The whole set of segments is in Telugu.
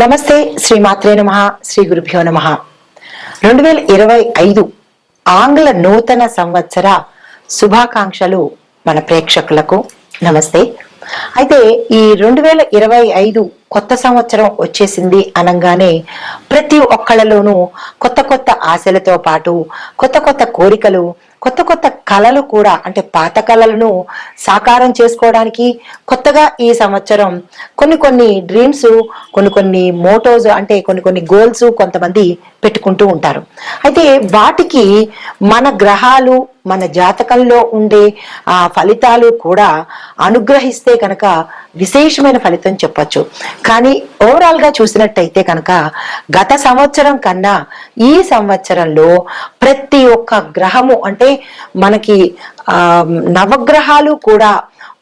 నమస్తే శ్రీ మాత్రే నమ శ్రీ గురుభ్యో నమ. రెండు వేల ఇరవై ఐదు ఆంగ్ల నూతన సంవత్సర శుభాకాంక్షలు మన ప్రేక్షకులకు. నమస్తే. అయితే ఈ రెండు వేల ఇరవై ఐదు కొత్త సంవత్సరం వచ్చేసింది అనగానే ప్రతి ఒక్కళ్ళలోనూ కొత్త కొత్త ఆశలతో పాటు కొత్త కొత్త కోరికలు కొత్త కొత్త కళలు కూడా అంటే పాత కళలను సాకారం చేసుకోవడానికి కొత్తగా ఈ సంవత్సరం కొన్ని కొన్ని డ్రీమ్స్ కొన్ని కొన్ని మోటోస్ అంటే కొన్ని కొన్ని గోల్స్ కొంతమంది పెట్టుకుంటూ ఉంటారు. అయితే వాటికి మన గ్రహాలు మన జాతకంలో ఉండే ఆ ఫలితాలు కూడా అనుగ్రహిస్తే కనుక విశేషమైన ఫలితం చెప్పచ్చు. కానీ ఓవరాల్గా చూసినట్టయితే కనుక గత సంవత్సరం కన్నా ఈ సంవత్సరంలో ప్రతి ఒక్క గ్రహము అంటే మనకి నవగ్రహాలు కూడా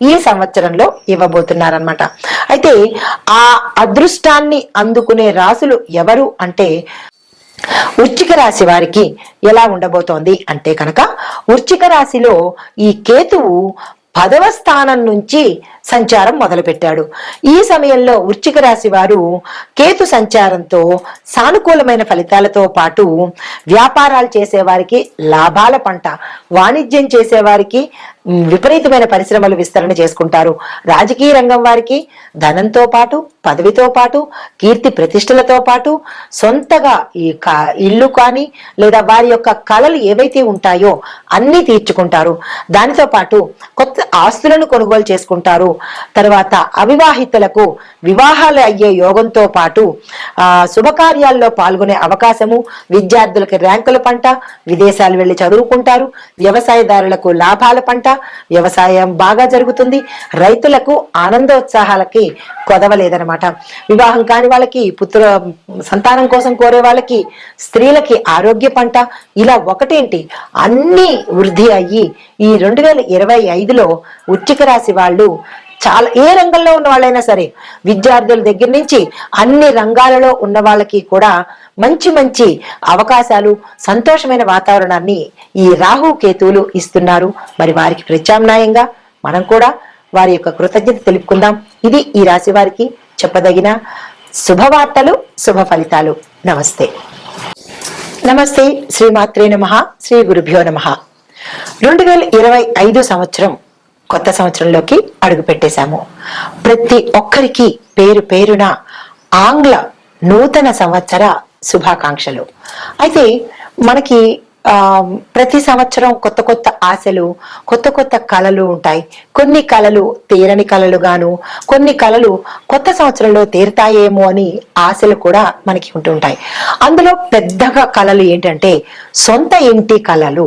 ఈ సంవత్సరంలో ఇవ్వబోతున్నారనమాట అయితే ఆ అదృష్టాన్ని అందుకునే రాశులు ఎవరు అంటే ఉచ్చిక రాశి వారికి ఎలా ఉండబోతోంది అంటే కనుక వృచ్చిక రాశిలో ఈ కేతువు పదవ స్థానం నుంచి సంచారం మొదలుపెట్టాడు. ఈ సమయంలో వృచ్చిక రాశి వారు కేతు సంచారంతో సానుకూలమైన ఫలితాలతో పాటు వ్యాపారాలు చేసేవారికి లాభాల పంట వాణిజ్యం చేసేవారికి విపరీతమైన పరిశ్రమలు విస్తరణ చేసుకుంటారు. రాజకీయ రంగం వారికి ధనంతో పాటు పదవితో పాటు కీర్తి ప్రతిష్టలతో పాటు సొంతగా ఈ కా- ఇల్లు కానీ లేదా వారి యొక్క కళలు ఏవైతే ఉంటాయో అన్నీ తీర్చుకుంటారు. దానితో పాటు కొత్త ఆస్తులను కొనుగోలు చేసుకుంటారు. తర్వాత అవివాహితులకు వివాహాలు అయ్యే యోగంతో పాటు శుభకార్యాల్లో పాల్గొనే అవకాశము విద్యార్థులకి ర్యాంకుల పంట విదేశాలు వెళ్ళి చదువుకుంటారు. వ్యవసాయదారులకు లాభాల పంట వ్యవసాయం బాగా జరుగుతుంది. రైతులకు ఆనందోత్సాహాలకి కొదవలేదనమాట వివాహం కాని వాళ్ళకి పుత్ర సంతానం కోసం కోరే వాళ్ళకి స్త్రీలకి ఆరోగ్య పంట ఇలా ఒకటేంటి? అన్ని వృద్ధి అయ్యి ఈ రెండు వేల ఇరవై ఐదులో ఉచ్చిక రాశి వాళ్ళు చాలా ఏ రంగంలో ఉన్న వాళ్ళైనా సరే విద్యార్థుల దగ్గర నుంచి అన్ని రంగాలలో ఉన్న వాళ్ళకి కూడా మంచి మంచి అవకాశాలు సంతోషమైన వాతావరణాన్ని ఈ రాహు కేతువులు ఇస్తున్నారు. మరి వారికి ప్రత్యామ్నాయంగా మనం కూడా వారి యొక్క కృతజ్ఞత తెలుపుకుందాం. ఇది ఈ రాశి వారికి చెప్పదగిన శుభవార్తలు శుభ ఫలితాలు. నమస్తే. నమస్తే. శ్రీమాత్రే నమ. శ్రీ గురుభ్యో నమ. రెండు వేల ఇరవై ఐదు సంవత్సరం కొత్త సంవత్సరంలోకి అడుగు పెట్టేశాము. ప్రతి ఒక్కరికి పేరు పేరున ఆంగ్ల నూతన సంవత్సర శుభాకాంక్షలు. అయితే మనకి ప్రతి సంవత్సరం కొత్త కొత్త ఆశలు కొత్త కొత్త కళలు ఉంటాయి. కొన్ని కళలు తీరని కళలు గాను కొన్ని కళలు కొత్త సంవత్సరంలో తీరుతాయేమో అని ఆశలు కూడా మనకి ఉంటుంటాయి అందులో పెద్దగా కళలు ఏంటంటే సొంత ఇంటి కళలు.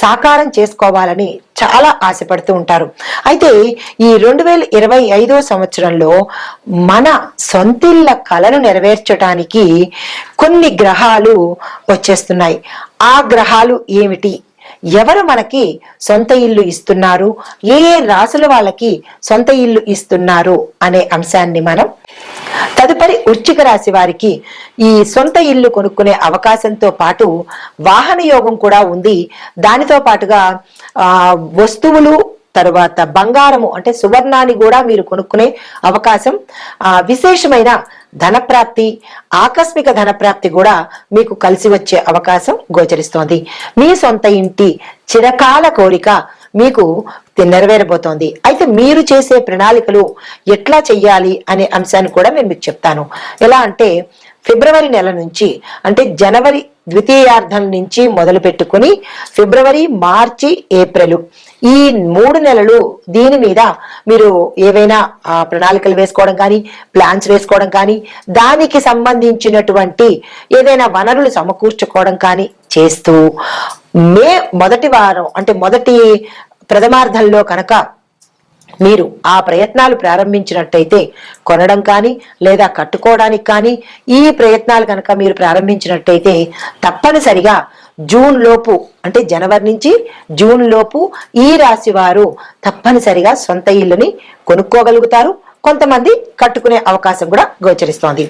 సాకారం చేసుకోవాలని చాలా ఆశపడుతూ ఉంటారు. అయితే ఈ రెండు వేల ఇరవై ఐదో సంవత్సరంలో మన సొంతిళ్ళ కళను నెరవేర్చడానికి కొన్ని గ్రహాలు వచ్చేస్తున్నాయి. ఆ గ్రహాలు ఏమిటి? ఎవరు మనకి సొంత ఇల్లు ఇస్తున్నారు? ఏ ఏ రాసుల వాళ్ళకి సొంత ఇల్లు ఇస్తున్నారు? అనే అంశాన్ని మనం తదుపరి వృశ్చిక రాశి వారికి ఈ సొంత ఇల్లు కొనుక్కునే అవకాశంతో పాటు వాహన యోగం కూడా ఉంది. దానితో పాటుగా ఆ వస్తువులు తర్వాత బంగారము అంటే సువర్ణాన్ని కూడా మీరు కొనుక్కునే అవకాశం. ఆ విశేషమైన ధనప్రాప్తి ఆకస్మిక ధనప్రాప్తి కూడా మీకు కలిసి వచ్చే అవకాశం గోచరిస్తోంది. మీ సొంత ఇంటి చిరకాల కోరిక మీకు నెరవేరబోతోంది. అయితే మీరు చేసే ప్రణాళికలు ఎట్లా చెయ్యాలి అనే అంశాన్ని కూడా నేను మీకు చెప్తాను. ఎలా అంటే ఫిబ్రవరి నెల నుంచి అంటే జనవరి ద్వితీయార్థం నుంచి మొదలు పెట్టుకుని ఫిబ్రవరి మార్చి ఏప్రిల్ ఈ మూడు నెలలు దీని మీద మీరు ఏవైనా ప్రణాళికలు వేసుకోవడం కానీ ప్లాన్స్ వేసుకోవడం కానీ దానికి సంబంధించినటువంటి ఏదైనా వనరులు సమకూర్చుకోవడం కానీ చేస్తూ మే మొదటి వారం అంటే మొదటి ప్రథమార్థంలో కనుక మీరు ఆ ప్రయత్నాలు ప్రారంభించినట్టయితే కొనడం కానీ లేదా కట్టుకోవడానికి కానీ ఈ ప్రయత్నాలు కనుక మీరు ప్రారంభించినట్టయితే తప్పనిసరిగా జూన్ లోపు అంటే జనవరి నుంచి జూన్ లోపు ఈ రాశి వారు తప్పనిసరిగా సొంత ఇల్లుని కొనుక్కోగలుగుతారు. కొంతమంది కట్టుకునే అవకాశం కూడా గోచరిస్తోంది.